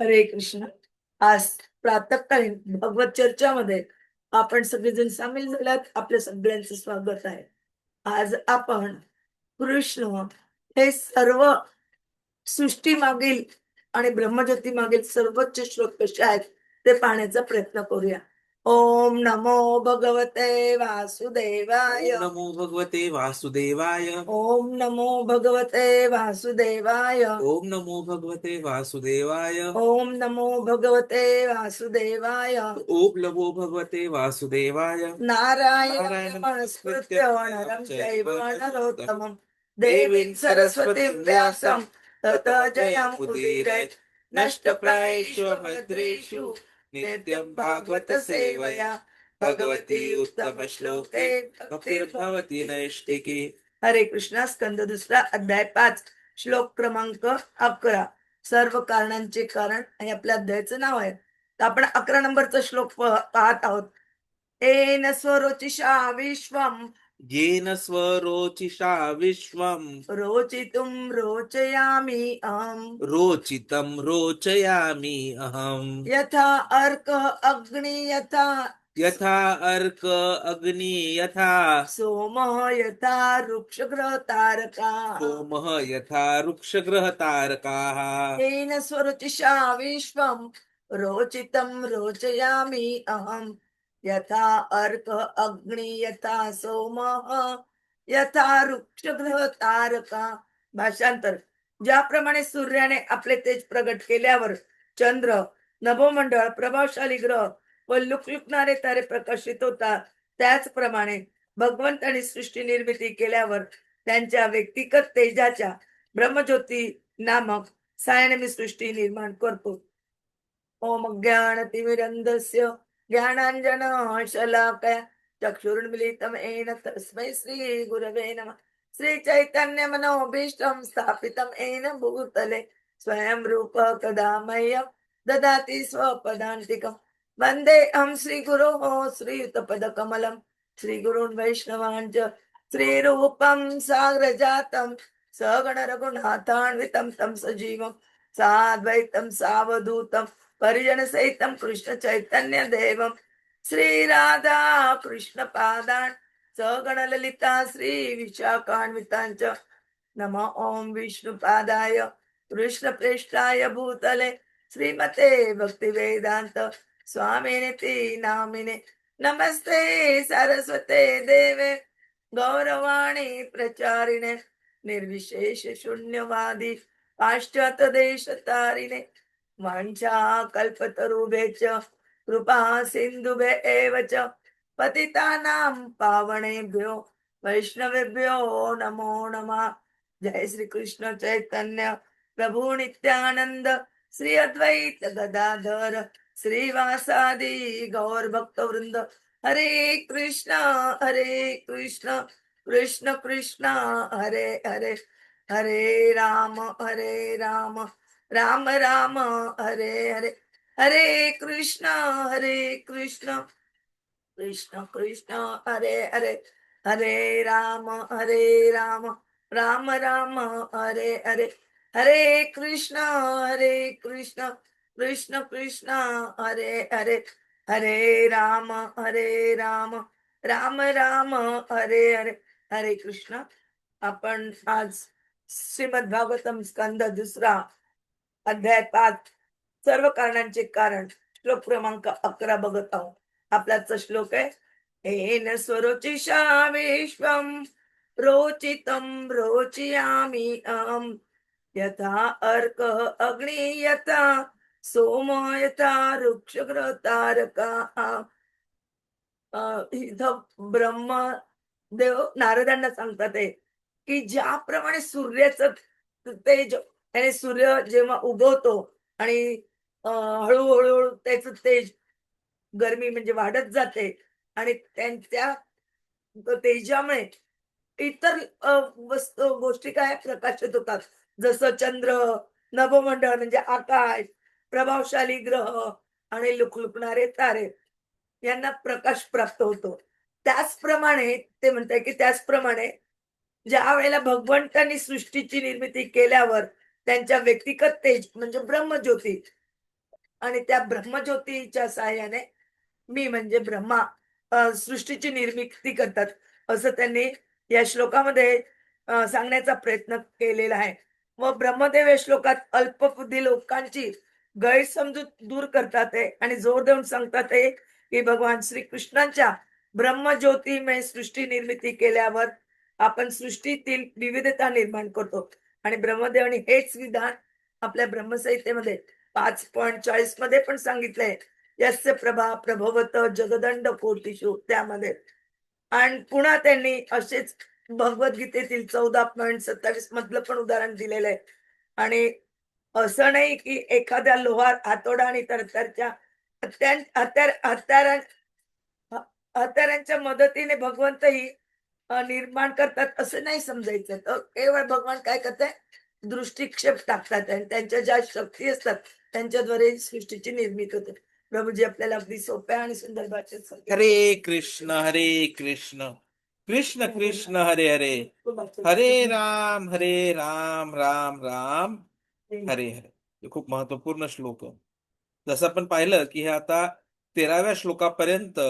हरे कृष्ण. आज प्रातकालीन भगवत चर्चामध्ये आपण सगळेजण सामील झाल्यात आपल्या सगळ्यांचं स्वागत आहे. आज आपण कृष्ण हे सर्व सृष्टी मागील आणि ब्रह्मज्योती मागील सर्वोच्च श्लोक कसे आहेत ते पाहण्याचा प्रयत्न करूया. ओम नमो भगवते वासुदेवाय। ओम नमो भगवते वासुदेवाय। ओम नमो भगवते वासुदेवाय। ओम नमो भगवते वासुदेवाय। ओम नमो भगवते वासुदेवाय। ओम नमो भगवते वासुदेवाय। नारायण नमस्कृत्य नरं चैव नरोत्तमं देवीं सरस्वतीं व्यासं। ततो जयमुदीरयेत् नष्टप्रायेषु भद्रेषु नित्यं भागवत सेवया भगवती उत्तम श्लोके भक्तिर्भवती नैष्टिकी हरे कृष्णा स्कंद दुसरा अध्याय पाच श्लोक क्रमांक अकरा सर्व कारणांचे कारण आणि आपल्या अध्यायाचं नाव आहे तर आपण अकरा नंबरचा श्लोक पाहत आहोत एन स्वरोचिषा विश्वम येन स्वरोचिषा विश्वं रोचितुं रोचयामि अहम् रोचितं रोचयामि अहम्। यथा अर्क अग्नि यथा। यथा अर्क अग्नि यथा। सोमः यथा वृक्षग्रतारका सोमः यथा वृक्षग्रहतारकाः तेन स्वरुचिषा विश्वं रोचितं रोचयामि अहम्। यथा अर्क अग्नि यथा सोमः यथा वृक्षग्रतारका भाषांतर ज्याप्रमाणे सूर्याने आपले तेज प्रगट केल्यावर चंद्र नभोमंडळ प्रभावशाली ग्रह व लुकलुकणारे तारे प्रकाशित होतात. त्याचप्रमाणे भगवंताने सृष्टी निर्मिती केल्यावर त्यांच्या व्यक्तिगत तेजाच्या ब्रह्मज्योती नामक सायन मी सृष्टी निर्माण करतो. ओम ज्ञान तिमिरंदस्य ज्ञानांजन शलाकया चक्षुर्मिलितम येन तस्मै श्री गुरवे नमः। श्री चैतन्य मनोभीष्टं स्थापितं येन भूतले स्वयं रूप कदा मह्यं ददाति स्वपदान्तिकं। वन्देऽहं श्रीगुरोः श्रीयुतपदकमलं। श्रीगुरून् वैष्णवान् च श्रीरूपं साग्रजातं। सगण रघुनाथान्वितं तं सजीवं। साद्वैतं सावधूतं। परिजन परिजनसहितं कृष्ण चैतन्य देवं श्रीराधा कृष्ण पादान् सगण ललिता श्री विशाखान्विताञ्च नम ॐ विष्णुपादाय कृष्णप्रेष्ठाय भूतले श्रीमते भक्तिवेदान्त स्वामिनिति नामिने नमस्ते सरस्वते देवे गौरवाणी प्रचारिणे निर्विशेष शून्यवादी पाश्चात्य देश तारिणे वाञ्छा कल्पतरुभ्यश्च कृपा सिन्धुभे एव च। पतितानां पावणेभ्यो वैष्णवेभ्यो नमो नमः। जय श्री कृष्ण चैतन्य प्रभु नित्यानंद श्री अद्वैत गदाधर श्रीवासादि गौर भक्त हरे कृष्ण हरे कृष्ण कृष्ण कृष्ण हरे हरे हरे राम हरे राम। राम राम हरे हरे. हरे कृष्ण हरे कृष्ण. कृष्ण कृष्ण हरे हरे. हरे राम हरे राम. राम राम हरे हरे. हरे कृष्ण हरे कृष्ण. कृष्ण कृष्ण हरे हरे. हरे राम हरे राम. राम राम हरे हरे. हरे कृष्ण. आपण आज श्रीमद भागवतम स्कंद दुसरा अध्याय पाच. सर्व कारणांचे कारण. श्लोक क्रमांक अकरा बघत आहोत. आपलाच श्लोक आहे येन स्वरोचिषा विश्वं रोचितं रोचियामी अहम् यथा अर्क अग्नि यथा सोम यथा तारका इथं ब्रह्म देव नारदांना सांगतात आहे की ज्याप्रमाणे सूर्याचं तेज त्याने सूर्य जेव्हा उगवतो आणि हळूहळू हळू त्याचं तेज गरमी म्हणजे वाढत जाते आणि त्यांच्या तेजामुळे इतर वस्तू गोष्टी काय प्रकाशित होतात? जसं चंद्र नभमंडळ म्हणजे आकाश प्रभावशाली ग्रह आणि लुकलुकणारे तारे यांना प्रकाश प्राप्त होतो. त्याचप्रमाणे ते म्हणतात की त्याचप्रमाणे ज्या वेळेला भगवंतांनी सृष्टीची निर्मिती केल्यावर त्यांच्या व्यक्तिगत तेज म्हणजे ब्रह्मज्योती. आणि त्या ब्रह्मज्योतीच्या सहाय्याने मी म्हणजे ब्रह्मा सृष्टीची निर्मिती करतात असं त्यांनी या श्लोकामध्ये सांगण्याचा प्रयत्न केलेला आहे. व ब्रह्मदेव या श्लोकात अल्पबुद्धी लोकांची गैरसमजूत दूर करतात आहे आणि जोर देऊन सांगतात की भगवान श्रीकृष्णांच्या ब्रह्मज्योतीमय सृष्टी निर्मिती केल्यावर आपण सृष्टीतील विविधता निर्माण करतो. आणि ब्रह्मदेवाने हेच विधान आपल्या ब्रह्मसंहितेमध्ये पाच पॉईंट चाळीसमध्ये पण सांगितलंय. यस्य प्रभा प्रभवत जगदंड कोटीशू त्यामध्ये. आणि पुन्हा त्यांनी असेच भगवद्गीतेतील चौदा पॉईंट सत्तावीस मधलं पण उदाहरण दिलेलं आहे. आणि असं नाही की एखाद्या लोहार हातोडा आणि तरतरच्या हत्यार हत्यार हत्यारांच्या मदतीने भगवंतही निर्माण करतात असं नाही समजायचं. तर केवळ भगवान काय करताय दृष्टिक्षेप टाकतात आणि त्यांच्या ज्या शक्ती असतात त्यांच्याद्वारे ही सृष्टीची निर्मिती होते प्रभूजी आपल्याला अगदी सोप्या आणि सुंदर भाषेत. हरे कृष्ण हरे कृष्ण. कृष्ण कृष्ण हरे हरे. हरे राम हरे राम राम राम. हरे हरे हे खूप महत्त्वपूर्ण श्लोक. जसं आपण पाहिलं की हे आता तेराव्या श्लोकापर्यंत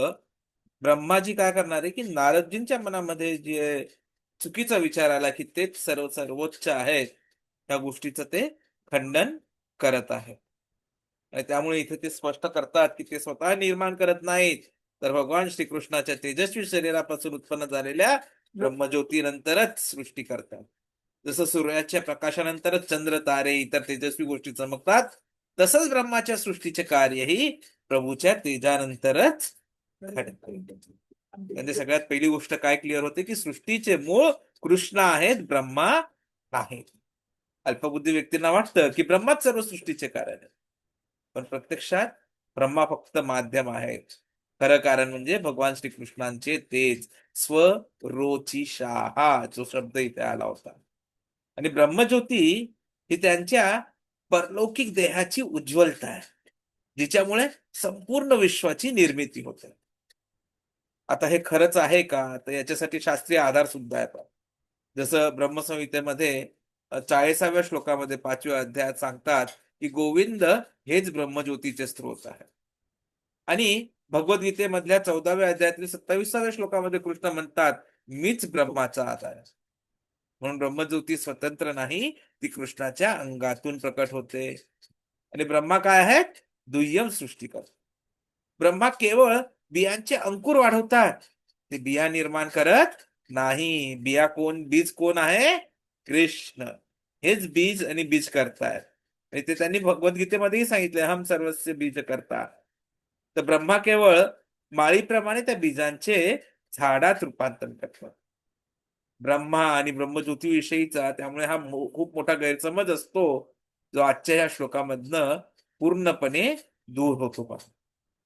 ब्रह्माजी काय करणार आहे की नारदजींच्या मनामध्ये जे चुकीचा विचार आला की तेच सर्व सर्वोच्च आहेत त्या गोष्टीचं ते खंडन करत आहे. त्यामुळे इथे ते स्पष्ट करतात की ते स्वतः निर्माण करत नाहीत. तर भगवान श्रीकृष्णाच्या तेजस्वी शरीरापासून उत्पन्न झालेल्या ब्रह्मज्योतीनंतरच सृष्टी करतात. जसं सूर्याच्या प्रकाशानंतरच चंद्र तारे इतर तेजस्वी गोष्टी चमकतात तसंच ब्रह्माच्या सृष्टीचे कार्यही प्रभूच्या तेजानंतरच म्हणजे सगळ्यात पहिली गोष्ट काय क्लिअर होते की सृष्टीचे मूळ कृष्ण आहेत ब्रह्मा नाहीत अल्पबुद्धी व्यक्तींना वाटतं की ब्रह्माच सर्व सृष्टीचे कारण आहे पण प्रत्यक्षात ब्रह्मा फक्त माध्यम आहेत. खरं कारण म्हणजे भगवान श्रीकृष्णांचे तेज स्वरोची शाहा जो शब्द इथे आला होता. आणि ब्रह्मज्योती ही त्यांच्या परलौकिक देहाची उज्ज्वलता आहे जिच्यामुळे संपूर्ण विश्वाची निर्मिती होते. आता हे खरंच आहे का? तर याच्यासाठी शास्त्रीय आधार सुद्धा आहे. जसं ब्रह्मसंहितेमध्ये चाळीसाव्या श्लोकामध्ये पाचव्या अध्यायात सांगतात की गोविंद हेच ब्रह्मज्योतीचे स्त्रोत आहे. आणि भगवद्गीतेमधल्या चौदाव्या अध्यायातील सत्तावीसाव्या श्लोकामध्ये कृष्ण म्हणतात मीच ब्रह्माचा आधार आहे. म्हणून ब्रह्मज्योती स्वतंत्र नाही ती कृष्णाच्या अंगातून प्रकट होते. आणि ब्रह्मा काय आहेत? दुय्यम सृष्टीकर ब्रह्मा केवळ बियांचे अंकुर वाढवतात. ते बिया निर्माण करत नाही. बिया कोण? बीज कोण आहे? कृष्ण. हेच बीज आणि बीज करतायत आणि ते त्यांनी भगवद्गीतेमध्येही सांगितले हम सर्वस्य बीज करता. तर ब्रह्मा केवळ माळीप्रमाणे त्या बीजांचे झाडात रूपांतर करतात ब्रह्मा आणि ब्रह्मज्योतीविषयीचा त्यामुळे हा खूप मोठा गैरसमज असतो जो आजच्या या श्लोकामधनं पूर्णपणे दूर होतो. पहा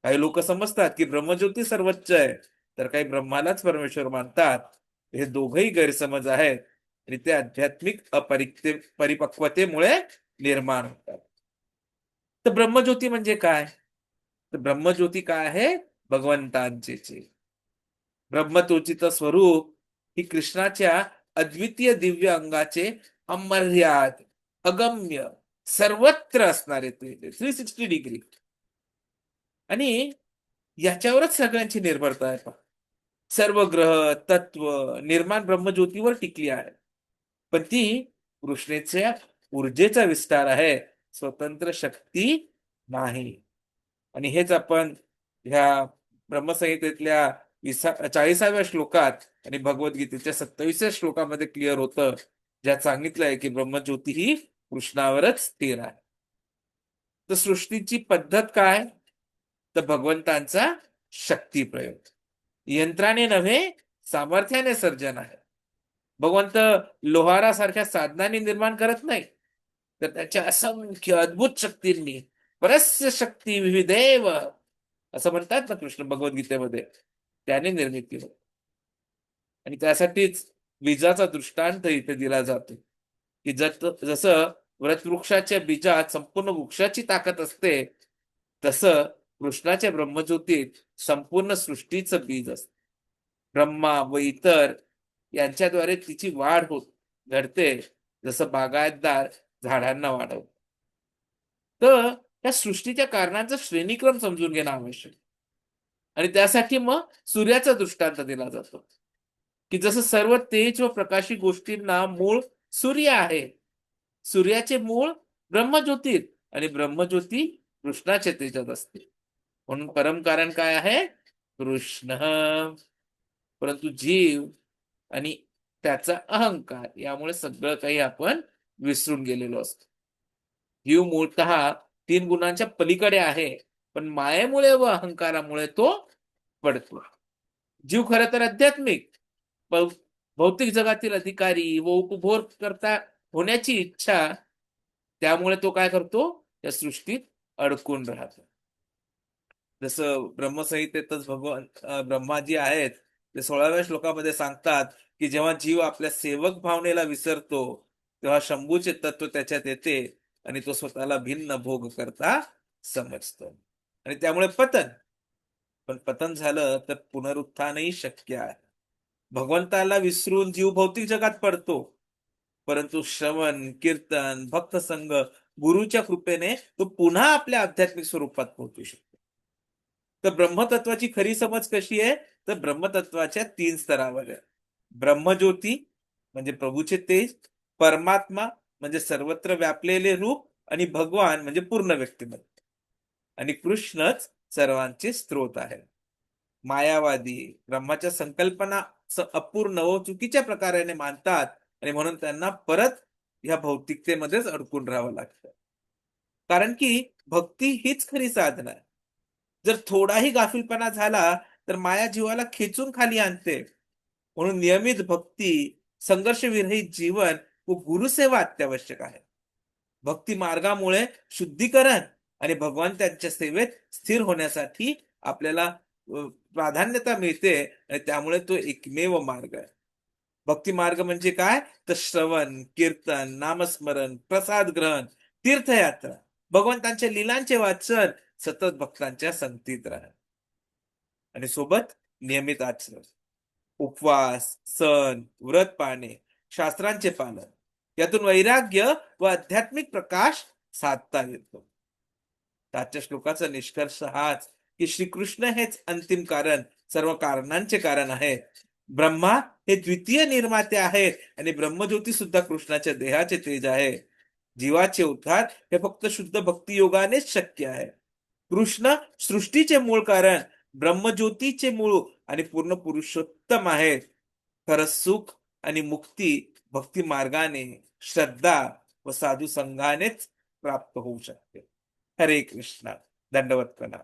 काही लोक समजतात की ब्रह्मज्योती सर्वोच्च आहे. तर काही ब्रह्मालाच परमेश्वर मानतात. हे दोघही गैरसमज आहेत. आणि ते आध्यात्मिक अपरिक्ते परिपक्वतेमुळे निर्माण होतात. तर ब्रह्मज्योती म्हणजे काय? तर ब्रह्मज्योती काय आहे? भगवंतांचे ब्रह्मज्योतीचं स्वरूप ही कृष्णाच्या अद्वितीय दिव्य अंगाचे अमर्याद अगम्य सर्वत्र असणारे ते. थ्री सिक्स्टी डिग्री आणि याच्यावरच सगळ्यांची निर्भरता आहे पहा. सर्व ग्रह तत्व निर्माण ब्रह्मज्योतीवर टिकली आहे पण ती कृष्णेच्या ऊर्जेचा विस्तार आहे. स्वतंत्र शक्ती नाही. आणि हेच आपण ह्या ब्रह्मसंहितेतल्या विसा चाळीसाव्या श्लोकात आणि भगवद्गीतेच्या सत्तावीसव्या श्लोकामध्ये क्लिअर होतं. ज्यात सांगितलंय की ब्रह्मज्योती ही कृष्णावरच स्थिर आहे. तर सृष्टीची पद्धत काय? तर भगवंतांचा शक्ती प्रयोग. यंत्राने नव्हे सामर्थ्याने सर्जन आहे. भगवंत लोहारासारख्या साधनांनी निर्माण करत नाही. तर त्याच्या असंख्य अद्भुत शक्तींनी परस्य शक्ती विविधेव असं म्हणतात ना कृष्ण भगवद्गीतेमध्ये त्याने निर्मिती केलं. आणि त्यासाठीच बीजाचा दृष्टांत इथे दिला जातो. की जत जसं व्रतवृक्षाच्या बीजात संपूर्ण वृक्षाची ताकद असते तसं कृष्णाच्या ब्रह्मज्योतीत संपूर्ण सृष्टीचं बीज असत. ब्रह्मा व इतर यांच्याद्वारे तिची वाढ होत घडते जसं बागायतदार झाडांना वाढव तर त्या सृष्टीच्या कारणांचा श्रेणीक्रम समजून घेणं आवश्यक आहे. आणि त्यासाठी मग सूर्याचा दृष्टांत दिला जातो. की जसं सर्व तेज व प्रकाशी गोष्टींना मूळ सूर्य आहे. सूर्याचे मूळ ब्रह्मज्योतीत आणि ब्रह्मज्योती कृष्णाच्या तेजात असते. म्हणून परम कारण काय आहे? कृष्ण. परंतु जीव आणि त्याचा अहंकार यामुळे सगळं काही आपण विसरून गेलेलो असतो. जीव मूळतः तीन गुणांच्या पलीकडे आहे पण मायेमुळे व अहंकारामुळे तो पडतो. जीव खर तर आध्यात्मिक भौतिक जगातील अधिकारी व उपभोग करता होण्याची इच्छा त्यामुळे तो काय करतो? या सृष्टीत अडकून राहतो. जसं ब्रह्मसंहितेतच भगवान ब्रह्माजी आहेत ते सोळाव्या श्लोकामध्ये सांगतात की जेव्हा जीव आपल्या सेवक भावनेला विसरतो तेव्हा शंभूचे तत्व त्याच्यात येते आणि तो स्वतःला भिन्न भोग करता समजतो. आणि त्यामुळे पतन. पण पतन झालं तर पुनरुत्थानही शक्य आहे. भगवंताला विसरून जीव भौतिक जगात पडतो. परंतु श्रवण कीर्तन भक्तसंग गुरुच्या कृपेने तो पुन्हा आपल्या आध्यात्मिक स्वरूपात पोहोचू शकतो. तर ब्रह्मतत्वाची खरी समज कशी आहे? तर ब्रह्मतत्वाच्या तीन स्तरावर आहे. ब्रह्मज्योती म्हणजे प्रभूचे तेज परमात्मा म्हणजे सर्वत्र व्यापलेले रूप आणि भगवान म्हणजे पूर्ण व्यक्तिमत्व. आणि कृष्णच सर्वांचे स्त्रोत आहे. मायावादी ब्रह्माच्या संकल्पना अपूर्ण व चुकीच्या प्रकाराने मानतात आणि म्हणून त्यांना परत ह्या भौतिकतेमध्येच अडकून राहावं लागतं. कारण की भक्ती हीच खरी साधना आहे. जर थोडाही गाफिलपणा झाला तर माया जीवाला खेचून खाली आणते. म्हणून नियमित भक्ती संघर्षविरहित जीवन व गुरुसेवा अत्यावश्यक आहे. भक्ती मार्गामुळे शुद्धीकरण आणि भगवान त्यांच्या सेवेत स्थिर होण्यासाठी आपल्याला प्राधान्यता मिळते आणि त्यामुळे तो एकमेव मार्ग आहे. भक्ती मार्ग म्हणजे काय? तर श्रवण कीर्तन नामस्मरण प्रसाद ग्रहण तीर्थयात्रा. भगवंतांच्या लीलांचे वाचन सतत भक्तांच्या संगतीत राहणं. आणि सोबत नियमित आचरण उपवास सण व्रत पाळणे शास्त्रांचे पालन यातून वैराग्य व आध्यात्मिक प्रकाश साधता येतो. आजच्या श्लोकाचा निष्कर्ष हाच की श्रीकृष्ण हेच अंतिम कारण सर्व कारणांचे कारण आहे ब्रह्मा हे द्वितीय निर्माते आहेत आणि ब्रह्मज्योती सुद्धा कृष्णाच्या देहाचे तेज आहे. जीवाचे उद्धार हे फक्त शुद्ध भक्ती योगानेच शक्य आहे. कृष्ण सृष्टीचे मूळ कारण ब्रह्मज्योतीचे मूळ आणि पूर्ण पुरुषोत्तम आहेत खरं सुख आणि मुक्ती भक्ती मार्गाने श्रद्धा व साधू संघानेच प्राप्त होऊ शकते. हरे कृष्ण. दंडवत प्रणाम.